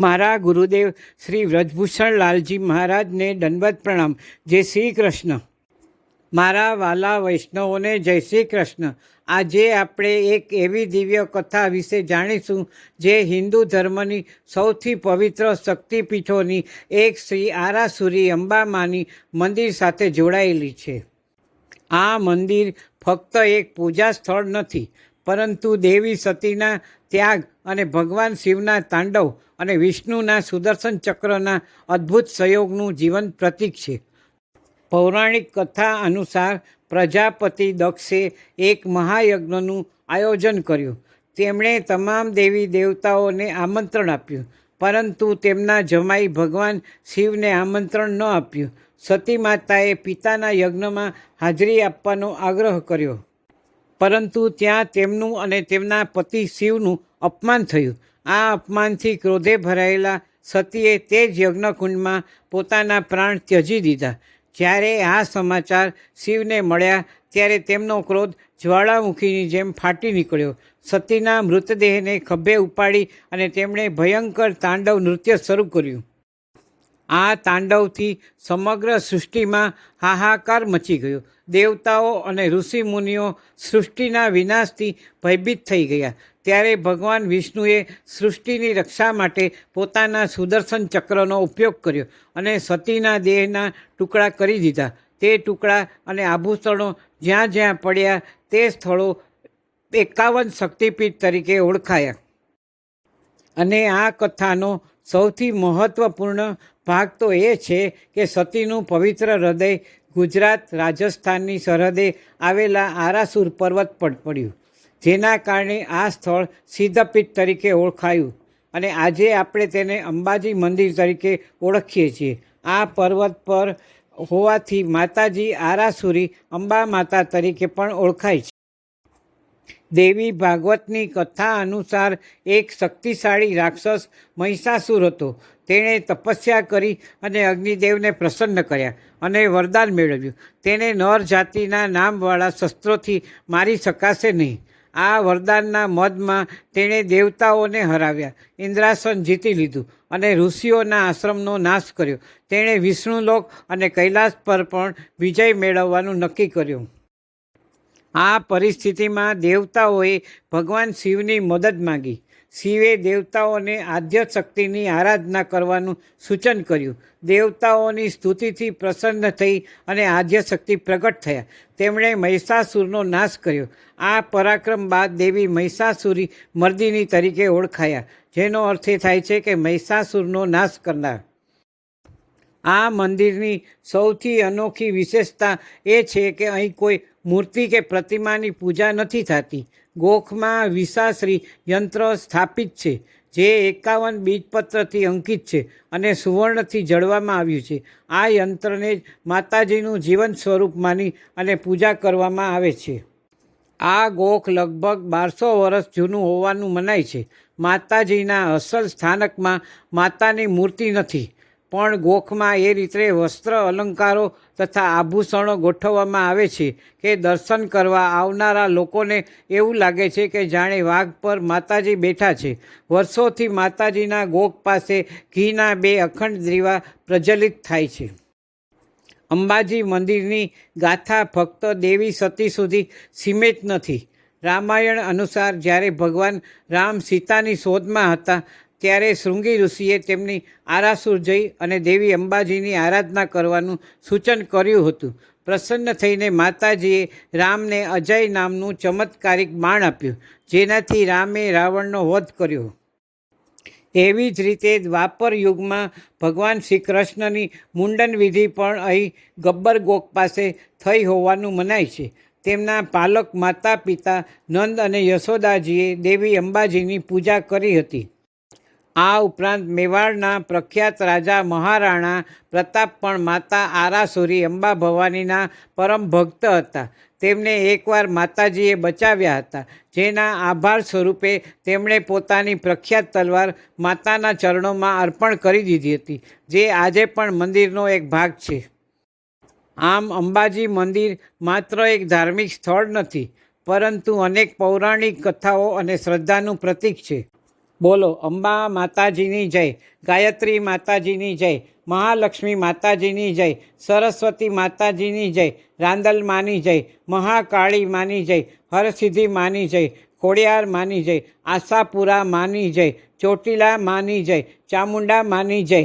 મારા ગુરુદેવ શ્રી વ્રજભૂષણ લાલજી મહારાજને દંડવત પ્રણામ. જય શ્રી કૃષ્ણ. મારા વાલા વૈષ્ણવોને જય શ્રી કૃષ્ણ. આજે આપણે એક એવી દિવ્ય કથા વિશે જાણીશું, જે હિન્દુ ધર્મની સૌથી પવિત્ર શક્તિપીઠોની એક શ્રી આરાસુરી અંબામાની મંદિર સાથે જોડાયેલી છે. આ મંદિર ફક્ત એક પૂજા સ્થળ નથી પરંતુ દેવી સતીના ત્યાગ અને ભગવાન શિવના તાંડવ અને વિષ્ણુના સુદર્શન ચક્રના અદ્ભુત સંયોગનું જીવંત પ્રતીક છે. પૌરાણિક કથા અનુસાર પ્રજાપતિ દક્ષે એક મહાયજ્ઞનું આયોજન કર્યું. તેમણે તમામ દેવી દેવતાઓને આમંત્રણ આપ્યું, પરંતુ તેમના જમાઈ ભગવાન શિવને આમંત્રણ ન આપ્યું. સતી માતાએ પિતાના યજ્ઞમાં હાજરી આપવાનો આગ્રહ કર્યો. પરંતુ ત્યાં તેમનું અને તેમના પતિ શિવનું અપમાન થયું. આ અપમાનથી ક્રોધે ભરાયેલા સતીએ તે જ યજ્ઞકુંડમાં પોતાના પ્રાણ ત્યજી દીધા. જ્યારે આ સમાચાર શિવને મળ્યા, ત્યારે તેમનો ક્રોધ જ્વાળામુખીની જેમ ફાટી નીકળ્યો. સતીના મૃતદેહને ખભે ઉપાડી અને તેમણે ભયંકર તાંડવ નૃત્ય શરૂ કર્યું. આ તાંડવથી સમગ્ર સૃષ્ટિમાં હાહાકાર મચી ગયો. દેવતાઓ અને ઋષિમુનિઓ સૃષ્ટિના વિનાશથી ભયભીત થઈ ગયા. ત્યારે ભગવાન વિષ્ણુએ સૃષ્ટિની રક્ષા માટે પોતાના સુદર્શન ચક્રનો ઉપયોગ કર્યો અને સતીના દેહના ટુકડા કરી દીધા. તે ટુકડા અને આભૂષણો જ્યાં જ્યાં પડ્યા તે સ્થળો એકાવન શક્તિપીઠ તરીકે ઓળખાયા. અને આ કથાનો સૌથી મહત્ત્વપૂર્ણ ભાગ તો એ છે કે સતીનું પવિત્ર હૃદય ગુજરાત રાજસ્થાનની સરહદે આવેલા આરાસુર પર્વત પર પડ્યું. જેના કારણે આ સ્થળ સિદ્ધપીઠ તરીકે ઓળખાયું અને આજે આપણે તેને અંબાજી મંદિર તરીકે ઓળખીએ છીએ. આ પર્વત પર હોવાથી માતાજી આરાસુરી અંબા માતા તરીકે પણ ઓળખાય છે. દેવી ભાગવતની કથા અનુસાર એક શક્તિશાળી રાક્ષસ મહિષાસુર હતો. તેણે તપસ્યા કરી અને અગ્નિદેવને પ્રસન્ન કર્યા અને વરદાન મેળવ્યું. તેને નર જાતિના નામવાળા શસ્ત્રોથી મારી શકાશે નહીં. આ વરદાનના મદમાં તેણે દેવતાઓને હરાવ્યા. ઇન્દ્રાસન જીતી લીધું અને ઋષિઓના આશ્રમનો નાશ કર્યો. તેણે વિષ્ણુલોક અને કૈલાસ પર પણ વિજય મેળવવાનું નક્કી કર્યું. આ પરિસ્થિતિમાં દેવતાઓએ ભગવાન શિવની મદદ માંગી. શિવે દેવતાઓને આદ્ય શક્તિની આરાધના કરવાનું સૂચન કર્યું. દેવતાઓની સ્તુતિથી પ્રસન્ન થઈ અને આદ્ય શક્તિ પ્રગટ થયા. તેમણે મહિષાસુરનો નાશ કર્યો. આ પરાક્રમ બાદ દેવી મહિષાસુરી મર્દિની તરીકે ઓળખાયા, જેનો અર્થ એ થાય છે કે મહિષાસુરનો નાશ કરનાર. આ મંદિરની સૌથી અનોખી વિશેષતા એ છે કે અહીં કોઈ મૂર્તિ કે પ્રતિમાની પૂજા નથી થતી. ગોખમાં વિશાશ્રી યંત્ર સ્થાપિત છે, જે એકાવન બીજપત્રથી અંકિત છે અને સુવર્ણથી જડવામાં આવ્યું છે. આ યંત્રને જ માતાજીનું જીવન સ્વરૂપ માની અને પૂજા કરવામાં આવે છે. આ ગોખ લગભગ બારસો વર્ષ જૂનું હોવાનું મનાય છે. માતાજીના અસલ સ્થાનકમાં માતાની મૂર્તિ નથી. પણ ગોખમાં એ રીતે વસ્ત્ર, અલંકારો તથા આભૂષણો ગોઠવવામાં આવે છે કે દર્શન કરવા આવનારા લોકોને એવું લાગે છે કે જાણે વાઘ પર માતાજી બેઠા છે. વર્ષોથી માતાજીના ગોખ પાસે ઘીના બે અખંડ દીવા પ્રજ્વલિત થાય છે. અંબાજી મંદિરની ગાથા ફક્ત દેવી સતી સુધી સીમિત નથી. રામાયણ અનુસાર જ્યારે ભગવાન રામ સીતાની શોધમાં હતા ત્યારે શૃંગી ઋષિએ તેમની આરાસુર જઈ અને દેવી અંબાજીની આરાધના કરવાનું સૂચન કર્યું હતું. પ્રસન્ન થઈને માતાજીએ રામને અજય નામનું ચમત્કારિક બાણ આપ્યું, જેનાથી રામે રાવણનો વધ કર્યો. એવી જ રીતે દ્વાપર યુગમાં ભગવાન શ્રી કૃષ્ણની મુંડન વિધિ પણ અહીં ગબ્બર ગોક પાસે થઈ હોવાનું મનાય છે. તેમના પાલક માતા પિતા નંદ અને યશોદાજીએ દેવી અંબાજીની પૂજા કરી હતી. આ ઉપરાંત મેવાડના પ્રખ્યાત રાજા મહારાણા પ્રતાપ પણ માતા આરાસુરી અંબા ભવાનીના પરમ ભક્ત હતા. તેમને એકવાર માતાજીએ બચાવ્યા હતા. જેના આભાર સ્વરૂપે તેમણે પોતાની પ્રખ્યાત તલવાર માતાના ચરણોમાં અર્પણ કરી દીધી હતી, જે આજે પણ મંદિરનો એક ભાગ છે. આમ અંબાજી મંદિર માત્ર એક ધાર્મિક સ્થળ નથી, પરંતુ અનેક પૌરાણિક કથાઓ અને શ્રદ્ધાનું પ્રતીક છે. બોલો, અંબા માતાજીની જય, ગાયત્રી માતાજીની જય, મહાલક્ષ્મી માતાજીની જય, સરસ્વતી માતાજીની જય, રાંદલ માની જય, મહાકાળી માની જય, હરસિદ્ધિ માની જય, ખોડિયાર માની જય, આશાપુરા માની જય, ચોટીલા માની જય, ચામુંડા માની જય.